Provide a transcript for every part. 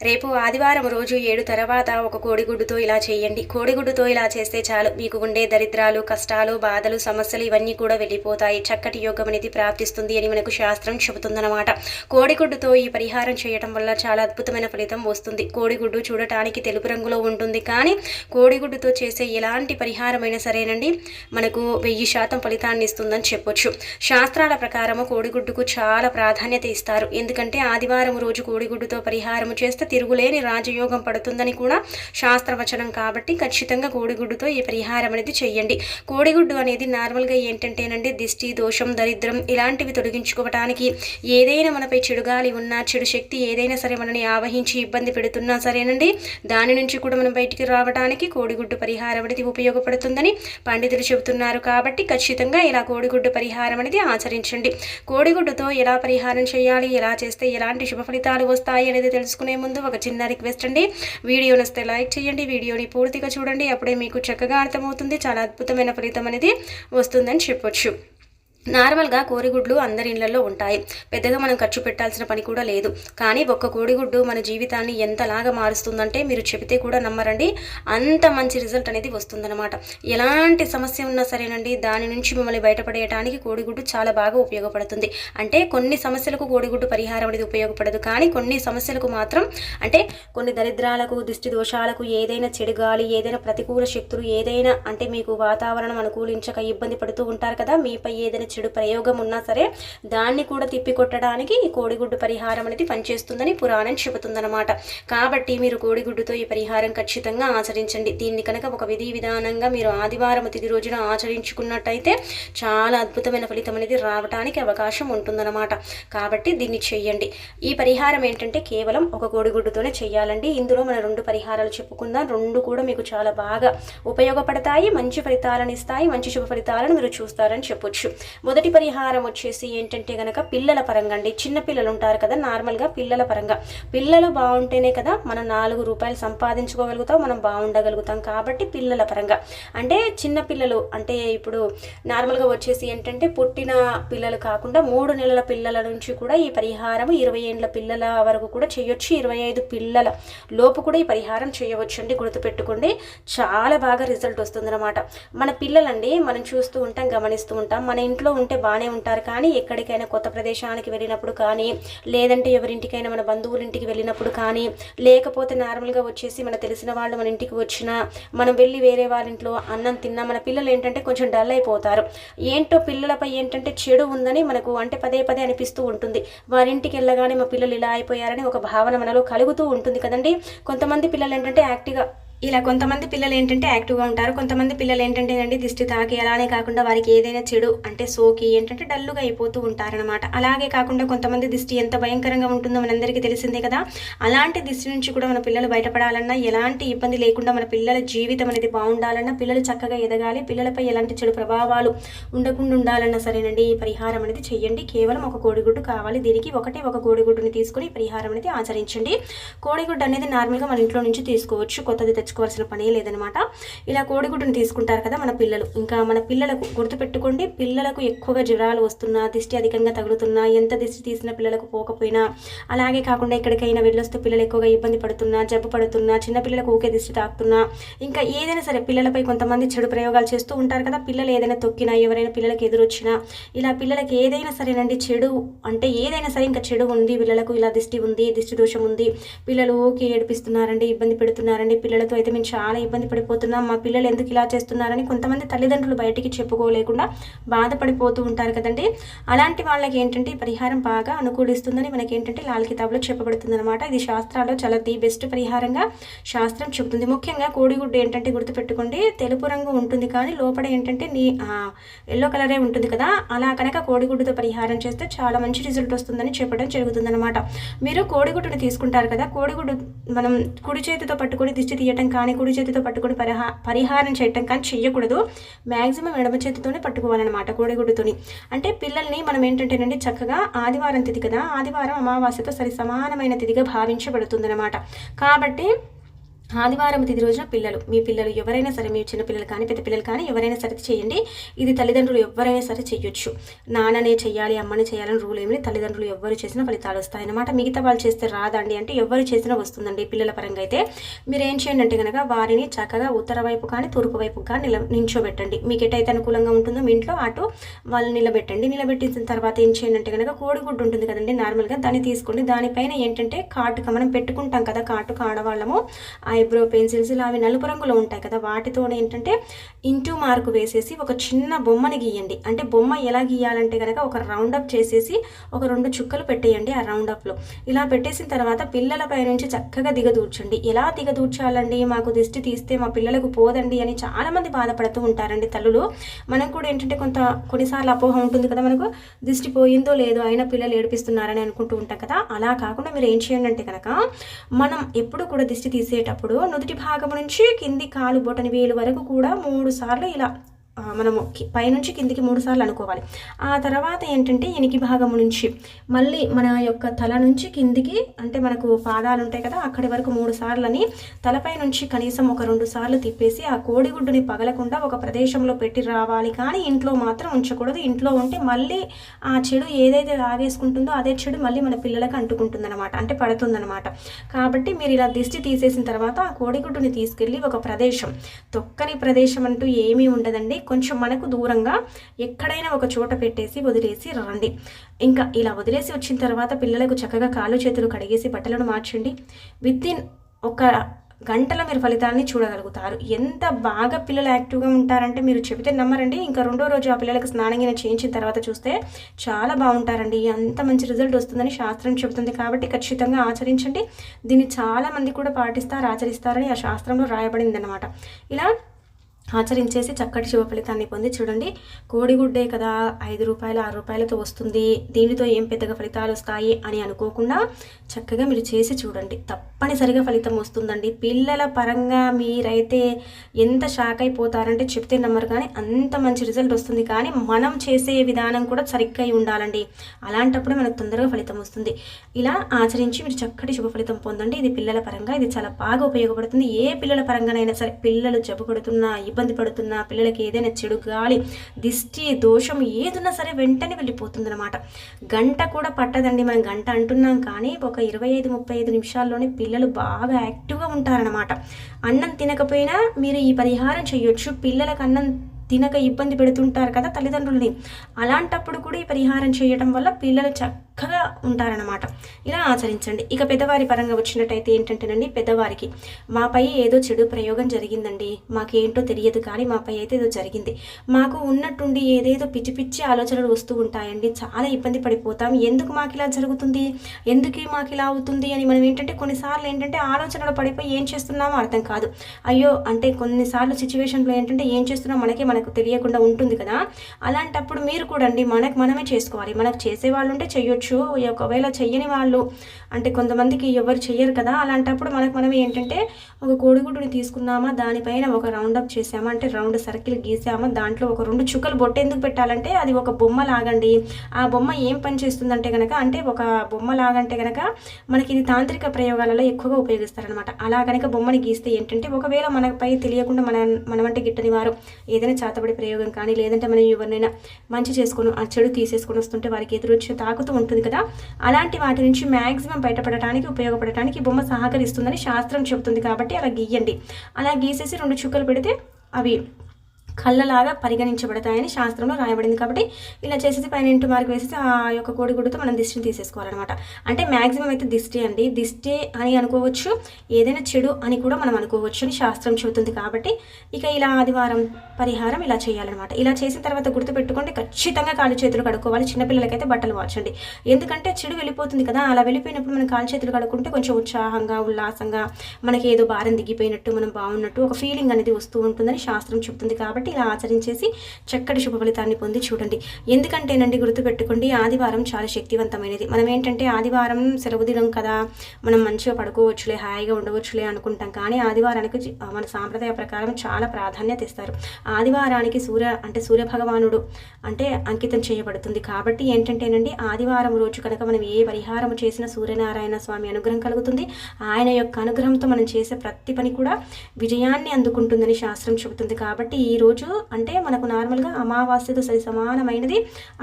రేపు ఆదివారం రోజు ఏడు తర్వాత ఒక కోడిగుడ్డుతో ఇలా చేయండి. కోడిగుడ్డుతో ఇలా చేస్తే చాలు. మీకు ఉండే దరిద్రాలు కష్టాలు బాధలు సమస్యలు ఇవన్నీ కూడా వెళ్ళిపోతాయి. చక్కటి యోగం అనేది ప్రాప్తిస్తుంది అని మనకు శాస్త్రం చెబుతుందన్నమాట. కోడిగుడ్డుతో ఈ పరిహారం చేయటం వల్ల చాలా అద్భుతమైన ఫలితం వస్తుంది. కోడిగుడ్డు చూడటానికి తెలుపు రంగులో ఉంటుంది. కానీ కోడిగుడ్డుతో చేసే ఎలాంటి పరిహారమైనా సరేనండి మనకు వెయ్యి శాతం ఫలితాన్ని ఇస్తుందని చెప్పొచ్చు. శాస్త్రాల ప్రకారము కోడిగుడ్డుకు చాలా ప్రాధాన్యత ఇస్తారు. ఎందుకంటే ఆదివారం రోజు కోడిగుడ్డుతో పరిహారం చేస్తే తిరుగులేని రాజయోగం పడుతుందని కూడా శాస్త్రవచనం కాబట్టి ఖచ్చితంగా కోడిగుడ్డుతో ఈ పరిహారం అనేది చేయండి కోడిగుడ్డు అనేది నార్మల్గా ఏంటంటేనండి దిష్టి దోషం దరిద్రం ఇలాంటివి తొలగించుకోవటానికి ఏదైనా మనపై చెడుగాలి ఉన్నా చెడు శక్తి ఏదైనా సరే మనని ఆవహించి ఇబ్బంది పెడుతున్నా సరేనండి. దాని నుంచి కూడా మనం బయటికి రావడానికి కోడిగుడ్డు పరిహారం అనేది ఉపయోగపడుతుందని పండితులు చెబుతున్నారు కాబట్టి ఖచ్చితంగా ఇలా కోడిగుడ్డు పరిహారం అనేది ఆచరించండి. కోడిగుడ్డుతో ఎలా పరిహారం చేయాలి ఎలా చేస్తే ఎలాంటి శుభ ఫలితాలు వస్తాయి అనేది తెలుసుకునే ముందు ఒక చిన్న రిక్వెస్ట్ అండి. వీడియో నస్తే లైక్ చేయండి వీడియోని పూర్తిగా చూడండి. అప్పుడే మీకు చక్కగా అర్థమవుతుంది చాలా అద్భుతమైన ఫలితం అనేది వస్తుందని చెప్పొచ్చు. నార్మల్గా కోడిగుడ్లు అందరి ఇళ్ళలో ఉంటాయి. పెద్దగా మనం ఖర్చు పెట్టాల్సిన పని కూడా లేదు. కానీ ఒక్క కోడిగుడ్డు మన జీవితాన్ని ఎంతలాగా మారుస్తుందంటే మీరు చెబితే కూడా నమ్మరండి. అంత మంచి రిజల్ట్ అనేది వస్తుందన్నమాట. ఎలాంటి సమస్య ఉన్నా సరేనండి దాని నుంచి మిమ్మల్ని బయటపడేయడానికి కోడిగుడ్డు చాలా బాగా ఉపయోగపడుతుంది. అంటే కొన్ని సమస్యలకు కోడిగుడ్డు పరిహారం అనేది ఉపయోగపడదు. కానీ కొన్ని సమస్యలకు మాత్రం అంటే కొన్ని దరిద్రాలకు దిష్టి దోషాలకు ఏదైనా చెడు గాలి ఏదైనా ప్రతికూల శక్తులు ఏదైనా అంటే మీకు వాతావరణం అనుకూలించక ఇబ్బంది పడుతూ ఉంటారు కదా మీపై ఏదైనా చెడు ప్రయోగం ఉన్నా సరే దాన్ని కూడా తిప్పికొట్టడానికి ఈ కోడిగుడ్డు పరిహారం అనేది పనిచేస్తుందని పురాణం చెబుతుందన్నమాట. కాబట్టి మీరు కోడిగుడ్డుతో ఈ పరిహారం ఖచ్చితంగా ఆచరించండి. దీన్ని కనుక ఒక విధి విధానంగా మీరు ఆదివారం తిది రోజున ఆచరించుకున్నట్టయితే చాలా అద్భుతమైన ఫలితం అనేది రావడానికి అవకాశం ఉంటుందన్నమాట. కాబట్టి దీన్ని చెయ్యండి ఈ పరిహారం ఏంటంటే కేవలం ఒక కోడిగుడ్డుతోనే చేయాలండి. ఇందులో మన రెండు పరిహారాలు చెప్పుకుందాం. రెండు కూడా మీకు చాలా బాగా ఉపయోగపడతాయి మంచి ఫలితాలను ఇస్తాయి మంచి శుభ ఫలితాలను మీరు చూస్తారని చెప్పొచ్చు. మొదటి పరిహారం వచ్చేసి ఏంటంటే కనుక పిల్లల పరంగా అండి. చిన్న పిల్లలు ఉంటారు కదా నార్మల్గా పిల్లల పరంగా. పిల్లలు బాగుంటేనే కదా మనం నాలుగు రూపాయలు సంపాదించుకోగలుగుతాం మనం బాగుండగలుగుతాం. కాబట్టి పిల్లల పరంగా. అంటే చిన్న పిల్లలు అంటే ఇప్పుడు నార్మల్గా వచ్చేసి ఏంటంటే పుట్టిన పిల్లలు కాకుండా మూడు నెలల పిల్లల నుంచి కూడా ఈ పరిహారం ఇరవై ఏండ్ల పిల్లల వరకు కూడా చేయొచ్చు. ఇరవై ఐదు పిల్లల లోపు కూడా ఈ పరిహారం చేయవచ్చు అండి. గుర్తుపెట్టుకోండి. చాలా బాగా రిజల్ట్ వస్తుందన్నమాట. మన పిల్లలండి మనం చూస్తూ ఉంటాం గమనిస్తూ ఉంటాం. మన ఇంట్లో ఉంటే బాగానే ఉంటారు. కానీ ఎక్కడికైనా కొత్త ప్రదేశానికి వెళ్ళినప్పుడు కానీ లేదంటే ఎవరింటికైనా మన బంధువుల ఇంటికి వెళ్ళినప్పుడు కానీ లేకపోతే నార్మల్గా వచ్చేసి మన తెలిసిన వాళ్ళు మన ఇంటికి వచ్చినా మనం వెళ్ళి వేరే వాళ్ళ ఇంట్లో అన్నం తిన్నా మన పిల్లలు ఏంటంటే కొంచెం డల్ అయిపోతారు. ఏంటో పిల్లలపై ఏంటంటే చెడు ఉందని మనకు అంటే పదే పదే అనిపిస్తూ ఉంటుంది. వారింటికి వెళ్ళగానే మా పిల్లలు ఇలా అయిపోయారని ఒక భావన మనలో కలుగుతూ ఉంటుంది కదండి. కొంతమంది పిల్లలు ఏంటంటే యాక్టివ్గా ఇలా కొంతమంది పిల్లలు ఏంటంటే యాక్టివ్గా ఉంటారు. కొంతమంది పిల్లలు ఏంటంటే అండి దిష్టి తాకి అలానే కాకుండా వారికి ఏదైనా చెడు అంటే సోకి ఏంటంటే డల్లుగా అయిపోతూ ఉంటారనమాట అలాగే కాకుండా కొంతమంది దిష్టి ఎంత భయంకరంగా ఉంటుందో మనందరికీ తెలిసిందే కదా. అలాంటి దిష్టి నుంచి కూడా మన పిల్లలు బయటపడాలన్నా ఎలాంటి ఇబ్బంది లేకుండా మన పిల్లల జీవితం అనేది బాగుండాలన్నా పిల్లలు చక్కగా ఎదగాలి. పిల్లలపై ఎలాంటి చెడు ప్రభావాలు ఉండకుండా ఉండాలన్నా సరేనండి ఈ పరిహారం అనేది చెయ్యండి. కేవలం ఒక కోడిగుడ్డు కావాలి. దీనికి ఒకటే ఒక కోడిగుడ్డుని తీసుకుని పరిహారం అనేది ఆచరించండి. కోడిగుడ్డు అనేది నార్మల్గా మన ఇంట్లో నుంచి తీసుకోవచ్చు. కొత్తది తెచ్చుకోవాల్సిన పనే లేదనమాట ఇలా కోడిగుడ్డుని తీసుకుంటారు కదా మన పిల్లలు. ఇంకా మన పిల్లలకు గుర్తుపెట్టుకోండి పిల్లలకు ఎక్కువగా జ్వరాలు వస్తున్నా దిష్టి అధికంగా తగులుతున్నా ఎంత దిష్టి తీసిన పిల్లలకు పోకపోయినా అలాగే కాకుండా ఎక్కడికైనా వెళ్ళొస్తే పిల్లలు ఎక్కువగా ఇబ్బంది పడుతున్నా జబ్బు పడుతున్నా చిన్న పిల్లలకు ఊకే దిష్టి తాకుతున్నా ఇంకా ఏదైనా సరే పిల్లలపై కొంతమంది చెడు ప్రయోగాలు చేస్తూ ఉంటారు కదా పిల్లలు ఏదైనా తొక్కినా ఎవరైనా పిల్లలకు ఎదురొచ్చినా ఇలా పిల్లలకి ఏదైనా సరేనండి చెడు అంటే ఏదైనా సరే ఇంకా చెడు ఉంది పిల్లలకు ఇలా దిష్టి ఉంది దిష్టి దోషం ఉంది పిల్లలు ఊకే ఏడిపిస్తున్నారండి ఇబ్బంది పెడుతున్నారండి పిల్లలతో అయితే మేము చాలా ఇబ్బంది పడిపోతున్నాం. మా పిల్లలు ఎందుకు ఇలా చేస్తున్నారని కొంతమంది తల్లిదండ్రులు బయటికి చెప్పుకోలేకుండా బాధపడిపోతూ ఉంటారు కదండి. అలాంటి వాళ్ళకి ఏంటంటే పరిహారం బాగా అనుకూలిస్తుందని మనకి ఏంటంటే లాల్ కితాబ్లో చెప్పబడుతుంది అనమాట ఇది శాస్త్రాల్లో చాలా ది బెస్ట్ పరిహారంగా శాస్త్రం చెబుతుంది. ముఖ్యంగా కోడిగుడ్డు ఏంటంటే గుర్తుపెట్టుకోండి. తెలుపు రంగు ఉంటుంది కానీ లోపల ఏంటంటే నీ ఎల్లో కలరే ఉంటుంది కదా. అలా కనుక కోడిగుడ్డుతో పరిహారం చేస్తే చాలా మంచి రిజల్ట్ వస్తుందని చెప్పడం జరుగుతుందనమాట మీరు కోడిగుడ్డుని తీసుకుంటారు కదా. కోడిగుడ్డు మనం కుడి చేతితో పట్టుకొని దిష్టి తీయటం కానీ కుడి చేతితో పట్టుకుని పరిహా పరిహారం చేయటం కానీ చెయ్యకూడదు. మ్యాక్సిమం ఎడమ చేతితోనే పట్టుకోవాలన్నమాట కోడిగుడ్డుతోని. అంటే పిల్లల్ని మనం ఏంటంటేనండి చక్కగా ఆదివారం తిథి కదా ఆదివారం అమావాస్యతో సరి సమానమైన తిథిగా భావించబడుతుందన్నమాట. కాబట్టి ఆదివారం తిది రోజున పిల్లలు. మీ పిల్లలు ఎవరైనా సరే మీ చిన్న పిల్లలు కానీ పెద్ద పిల్లలు కానీ ఎవరైనా సరే చేయండి. ఇది తల్లిదండ్రులు ఎవరైనా సరే చేయొచ్చు. నాన్ననే చేయాలి అమ్మని చేయాలని రూల్ ఏమి తల్లిదండ్రులు ఎవరు చేసినా ఫలితాలు వస్తాయన్నమాట మిగతా వాళ్ళు చేస్తే రాదండి అంటే ఎవరు చేసినా వస్తుందండి పిల్లల పరంగా అయితే. మీరు ఏం చేయండి అంటే కనుక వారిని చక్కగా ఉత్తర వైపు కానీ తూర్పు వైపు కానీ నిల నించోబెట్టండి. మీకు ఎటైతే అనుకూలంగా ఉంటుందో మీ ఇంట్లో అటు వాళ్ళు నిలబెట్టండి. నిలబెట్టిన తర్వాత ఏం చేయండి అంటే కనుక కోడిగుడ్డు ఉంటుంది కదండి నార్మల్గా దాన్ని తీసుకోండి. దానిపైన ఏంటంటే కాటుక మనం పెట్టుకుంటాం కదా కాటుక ఆడవాళ్ళము. ఐబ్రో పెన్సిల్స్ ఇలా అవి నలుపు రంగులో ఉంటాయి కదా వాటితో ఏంటంటే ఇంటూ మార్కు వేసేసి ఒక చిన్న బొమ్మని గీయండి. అంటే బొమ్మ ఎలా గీయాలంటే కనుక ఒక రౌండప్ చేసేసి ఒక రెండు చుక్కలు పెట్టేయండి ఆ రౌండ్ అప్లో ఇలా పెట్టేసిన తర్వాత పిల్లలపై నుంచి చక్కగా దిగదూర్చండి. ఎలా దిగదూర్చాలండి? మాకు దిష్టి తీస్తే మా పిల్లలకు పోదండి అని చాలామంది బాధపడుతూ ఉంటారండి తల్లులు. మనం కూడా ఏంటంటే కొంత కొన్నిసార్లు అపోహ ఉంటుంది కదా మనకు. దిష్టి పోయిందో లేదో అయినా పిల్లలు ఏడిపిస్తున్నారని అనుకుంటూ ఉంటాం కదా. అలా కాకుండా మీరు ఏం చేయండి అంటే కనుక మనం ఎప్పుడు కూడా దిష్టి తీసేటప్పుడు నుదుటి భాగం నుంచి కింది కాలు బొటని వేలు వరకు కూడా మూడు సార్లు ఇలా మనము పైనుంచి కిందికి మూడు సార్లు అనుకోవాలి. ఆ తర్వాత ఏంటంటే ఎనికి భాగం నుంచి మళ్ళీ మన యొక్క తల నుంచి కిందికి అంటే మనకు పాదాలు ఉంటాయి కదా అక్కడి వరకు మూడు సార్లని తలపై నుంచి కనీసం ఒక రెండు సార్లు తిప్పేసి ఆ కోడిగుడ్డుని పగలకుండా ఒక ప్రదేశంలో పెట్టి రావాలి. కానీ ఇంట్లో మాత్రం ఉంచకూడదు. ఇంట్లో ఉంటే మళ్ళీ ఆ చెడు ఏదైతే లాగేసుకుంటుందో అదే చెడు మళ్ళీ మన పిల్లలకు అంటుకుంటుందన్నమాట. అంటే పడుతుందన్నమాట. కాబట్టి మీరు ఇలా దిష్టి తీసేసిన తర్వాత ఆ కోడిగుడ్డుని తీసుకెళ్ళి ఒక ప్రదేశం తొక్కని ప్రదేశం అంటూ ఏమీ ఉండదండి. కొంచెం మనకు దూరంగా ఎక్కడైనా ఒక చోట పెట్టేసి వదిలేసి రండి. ఇంకా ఇలా వదిలేసి వచ్చిన తర్వాత పిల్లలకు చక్కగా కాళ్ళు చేతులు కడిగేసి బట్టలను మార్చండి. వితిన్ ఒక గంటల మీరు ఫలితాన్ని చూడగలుగుతారు. ఎంత బాగా పిల్లలు యాక్టివ్గా ఉంటారంటే మీరు చెబితే నమ్మరండి. ఇంకా రెండో రోజు ఆ పిల్లలకు స్నానం గిన చేయించిన తర్వాత చూస్తే చాలా బాగుంటారండి. అంత మంచి రిజల్ట్ వస్తుందని శాస్త్రం చెబుతుంది. కాబట్టి ఖచ్చితంగా ఆచరించండి. దీన్ని చాలా మంది కూడా పాటిస్తారు ఆచరిస్తారని ఆ శాస్త్రంలో రాయబడింది అనమాట ఇలా ఆచరించేసి చక్కటి శుభ ఫలితాన్ని పొంది చూడండి. కోడిగుడ్డే కదా ఐదు రూపాయలు ఆరు రూపాయలతో వస్తుంది. దీనితో ఏం పెద్దగా ఫలితాలు వస్తాయి అని అనుకోకుండా చక్కగా మీరు చేసి చూడండి. తప్పనిసరిగా ఫలితం వస్తుందండి. పిల్లల పరంగా మీరైతే ఎంత షాక్ అయిపోతారంటే చెప్తే నమ్మరు కానీ అంత మంచి రిజల్ట్ వస్తుంది. కానీ మనం చేసే విధానం కూడా సరిగ్గా అయి ఉండాలండి. అలాంటప్పుడే మనకు తొందరగా ఫలితం వస్తుంది. ఇలా ఆచరించి మీరు చక్కటి శుభ ఫలితం పొందండి. ఇది పిల్లల పరంగా ఇది చాలా బాగా ఉపయోగపడుతుంది. ఏ పిల్లల పరంగానైనా సరే పిల్లలు జబ్బు పడుతున్నా ఇబ్బంది పడుతున్నా పిల్లలకి ఏదైనా చెడు గాలి దిష్టి దోషం ఏదున్నా సరే వెంటనే వెళ్ళిపోతుంది అనమాట గంట కూడా పట్టదండి మనం గంట అంటున్నాం కానీ ఒక ఇరవై ఐదు ముప్పై ఐదు నిమిషాల్లోనే పిల్లలు బాగా యాక్టివ్గా ఉంటారనమాట అన్నం తినకపోయినా మీరు ఈ పరిహారం చేయొచ్చు. పిల్లలకు అన్నం తినక ఇబ్బంది పెడుతుంటారు కదా తల్లిదండ్రులని. అలాంటప్పుడు కూడా ఈ పరిహారం చేయడం వల్ల పిల్లలు చక్కగా ఉంటారనమాట ఇలా ఆచరించండి. ఇక పెద్దవారి పరంగా వచ్చినట్టయితే ఏంటంటేనండి పెద్దవారికి మాపై ఏదో చెడు ప్రయోగం జరిగిందండి. మాకేంటో తెలియదు కానీ మాపై అయితే ఏదో జరిగింది. మాకు ఉన్నట్టుండి ఏదేదో పిచ్చి పిచ్చి ఆలోచనలు వస్తూ ఉంటాయండి. చాలా ఇబ్బంది పడిపోతాం. ఎందుకు మాకు ఇలా జరుగుతుంది? ఎందుకు మాకు ఇలా అవుతుంది అని మనం ఏంటంటే కొన్నిసార్లు ఏంటంటే ఆలోచనలు పడిపోయి ఏం చేస్తున్నామో అర్థం కాదు. అయ్యో అంటే కొన్నిసార్లు సిచ్యువేషన్లో ఏంటంటే ఏం చేస్తున్నాం మనకే మనకు తెలియకుండా ఉంటుంది కదా. అలాంటప్పుడు మీరు కూడా అండి మనకు మనమే చేసుకోవాలి. మనకు చేసేవాళ్ళు ఉంటే చేయొచ్చు చేయొచ్చు. ఒకవేళ చెయ్యని వాళ్ళు అంటే కొంతమందికి ఎవరు చెయ్యరు కదా అలాంటప్పుడు మనకు మనం ఏంటంటే ఒక కోడిగుడ్డుని తీసుకున్నామా దానిపైన ఒక రౌండ్ అప్ చేసామా అంటే రౌండ్ సర్కిల్ గీసామా దాంట్లో ఒక రెండు చుక్కలు బొట్టు ఎందుకు పెట్టాలంటే అది ఒక బొమ్మ లాగండి. ఆ బొమ్మ ఏం పని చేస్తుందంటే కనుక అంటే ఒక బొమ్మ లాగంటే కనుక మనకి ఇది తాంత్రిక ప్రయోగాలలో ఎక్కువగా ఉపయోగిస్తారనమాట అలా కనుక బొమ్మని గీస్తే ఏంటంటే ఒకవేళ మనపై తెలియకుండా మన మనమంటే గిట్టని వారు ఏదైనా చాతబడి ప్రయోగం కానీ లేదంటే మనం ఎవరినైనా మంచి చేసుకొని ఆ చెడు తీసేసుకొని వస్తుంటే వారికి ఎదురొచ్చి తాకుతూ ఉంటుంది. కదా? అలాంటి వాటి నుంచి మ్యాక్సిమం బయటపడటానికి ఉపయోగపడటానికి బొమ్మ సహకరిస్తుందని శాస్త్రం చెబుతుంది కాబట్టి అలా గీయండి. అలా గీసేసి రెండు చుక్కలు పెడితే అవి కళ్ళలాగా పరిగణించబడతాయని శాస్త్రంలో రాయబడింది కాబట్టి ఇలా చేసేసి పైన ఇంటి మార్కు వేసేసి ఆ యొక్క కోడిగుడ్డుతో మనం దిష్టిని తీసేసుకోవాలన్నమాట. అంటే మ్యాక్సిమం అయితే దిష్టి అండి. దిష్టి అని అనుకోవచ్చు ఏదైనా చెడు అని కూడా మనం అనుకోవచ్చు అని శాస్త్రం చెబుతుంది కాబట్టి ఇక ఇలా ఆదివారం పరిహారం ఇలా చేయాలన్నమాట. ఇలా చేసిన తర్వాత గుర్తుపెట్టుకోండి ఖచ్చితంగా కాళ్ళు చేతులు కడుక్కోవాలి. చిన్నపిల్లలకైతే బట్టలు మార్చండి ఎందుకంటే చెడు వెళ్ళిపోతుంది కదా అలా వెళ్ళిపోయినప్పుడు మనం కాళ్ళు చేతులు కడుక్కుంటే కొంచెం ఉత్సాహంగా ఉల్లాసంగా మనకి ఏదో భారం దిగిపోయినట్టు మనం బాగున్నట్టు ఒక ఫీలింగ్ అనేది వస్తూ ఉంటుందని శాస్త్రం చెబుతుంది కాబట్టి కాబట్టి ఇలా ఆచరించేసి చక్కటి శుభ ఫలితాన్ని పొంది చూడండి. ఎందుకంటేనండి గుర్తుపెట్టుకోండి ఆదివారం చాలా శక్తివంతమైనది. మనం ఏంటంటే ఆదివారం సెలవు దినం కదా మనం మంచిగా పడుకోవచ్చులే హాయిగా ఉండవచ్చులే అనుకుంటాం. కానీ ఆదివారానికి మన సాంప్రదాయ ప్రకారం చాలా ప్రాధాన్యత ఇస్తారు. ఆదివారానికి సూర్య అంటే సూర్య భగవానుడు అంటే అంకితం చేయబడుతుంది. కాబట్టి ఏంటంటేనండి ఆదివారం రోజు కనుక మనం ఏ పరిహారం చేసినా సూర్యనారాయణ స్వామి అనుగ్రహం కలుగుతుంది. ఆయన యొక్క అనుగ్రహంతో మనం చేసే ప్రతి పని కూడా విజయాన్ని అందుకుంటుందని శాస్త్రం చెబుతుంది. కాబట్టి ఈ రోజు రోజు అంటే మనకు నార్మల్గా అమావాస్యతో సరి సమానమైనది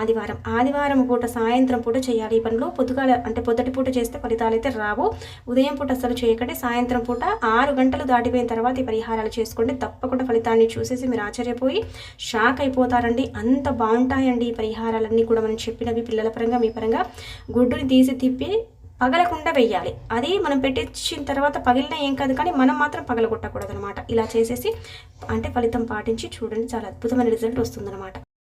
ఆదివారం. ఆదివారం పూట సాయంత్రం పూట చేయాలి. ఈ పనులు పొద్దుగాల అంటే పొద్దుటి పూట చేస్తే ఫలితాలు అయితే రావు. ఉదయం పూట అసలు చేయకండి. సాయంత్రం పూట ఆరు గంటలు దాటిపోయిన తర్వాత ఈ పరిహారాలు చేసుకోండి. తప్పకుండా ఫలితాన్ని చూసేసి మీరు ఆశ్చర్యపోయి షాక్ అయిపోతారండి. అంత బాగుంటాయండి ఈ పరిహారాలన్నీ కూడా మనం చెప్పినవి పిల్లల పరంగా మీ పరంగా. గుడ్డుని తీసి తిప్పి పగలకుండా వెయ్యాలి. అది మనం పెట్టించిన తర్వాత పగిలినా ఏం కాదు కానీ మనం మాత్రం పగలగొట్టకూడదు అనమాట ఇలా చేసేసి అంటే ఫలితం పాటించి చూడండి చాలా అద్భుతమైన రిజల్ట్ వస్తుందన్నమాట.